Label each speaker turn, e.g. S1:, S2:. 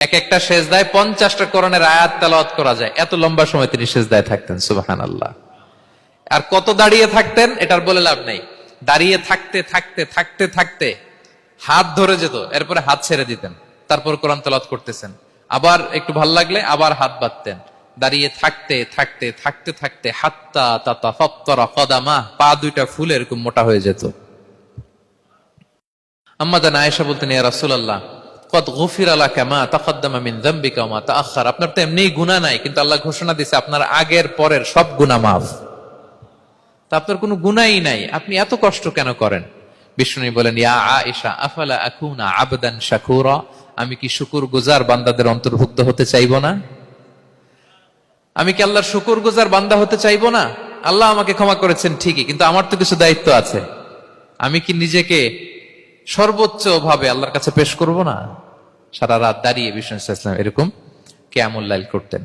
S1: এক একটা শেষ সেজদায় পঞ্চাশটা করণের আয়াত তেলাওয়াত করা যায়। এত লম্বা সময় তিনি শেষ সেজদায় থাকতেন সুবাহান আল্লাহ আর কত দাঁড়িয়ে থাকতেন, এটার বলে লাভ নেই। দাঁড়িয়ে থাকতে থাকতে থাকতে থাকতে হাত ধরে যেত, এরপরে হাত ছেড়ে দিতেন। তারপর কোরআন তেলাওয়াত করতেছেন। আবার একটু ভালো লাগলে আবার হাত বাঁধতেন। দাঁড়িয়ে থাকতে থাকতে থাকতে থাকতে হাত্তা তাতা ফত্তরা কদামা, পা দুইটা ফুলে এরকম মোটা হয়ে যেত। আম্মা জান আয়েশা বলতেন, ইয়া রাসূলুল্লাহ গফির আলা কামা তাকদ্দামা মিন যামবিকা ওয়া তাআখার আপনার তো এমনিই গুনাহ নাই, কিন্তু আল্লাহ ঘোষণা দিয়েছে আপনার আগের পরের সব গুনাহ মাফ। তা আপনার কোনো গুনাই নাই, আপনি এত কষ্ট কেন করেন? বিষ্ণু বলেন, ইয়া আয়েশা, আফালা আকুনা আবদান শাকুরা? আমি কি শুকুর গুজার বান্দাদের অন্তর্ভুক্ত হতে চাইব না? আমি কি আল্লাহর শুকুর গুজার বান্দা হতে চাইব না? আল্লাহ আমাকে ক্ষমা করেছেন ঠিকই, কিন্তু আমার তো কিছু দায়িত্ব আছে। আমি কি নিজেকে সর্বোচ্চ ভাবে আল্লাহর কাছে পেশ করব না? সারা রাত দাঁড়িয়ে বিষ্ণু ইসলাম এরকম কেয়ামুল্লাইল করতেন।